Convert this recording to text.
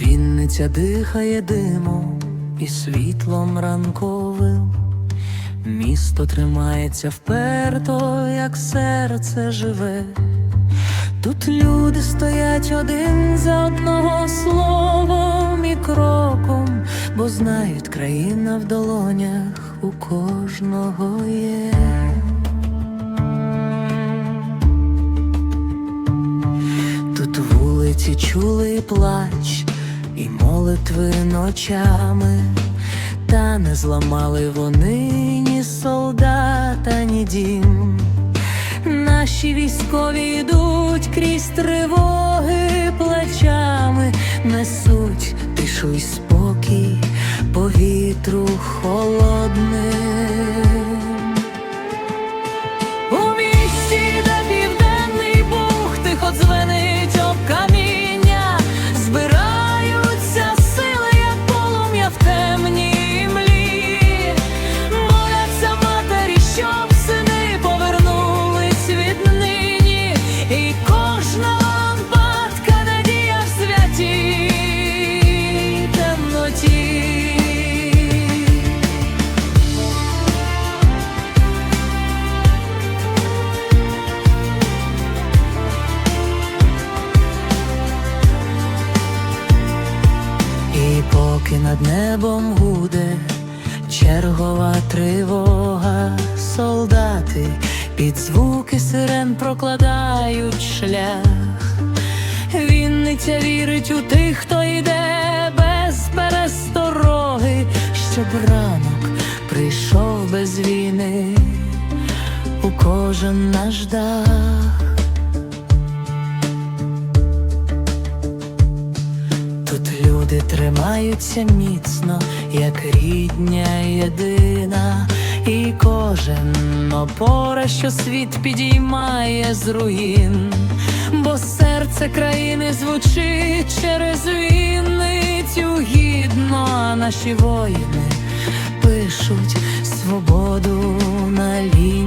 Сонця дихає димом і світлом ранковим. Місто тримається вперто, як серце живе. Тут люди стоять один за одного словом і кроком, бо знають, країна в долонях у кожного є. Тут вулиці чули і плач, і молитви ночами, та не зламали вони ні солдата, ні дім. Наші військові йдуть крізь тривоги плечами, несуть тишу й спокій повітру холодним. Поки над небом гуде чергова тривога, солдати під звуки сирен прокладають шлях. Вінниця вірить у тих, хто йде без перестороги, щоб ранок прийшов без війни у кожен наш дах. Люди тримаються міцно, як рідня єдина, і кожен опора, що світ підіймає з руїн, бо серце країни звучить через Вінницю гідно, а наші воїни пишуть свободу на дни.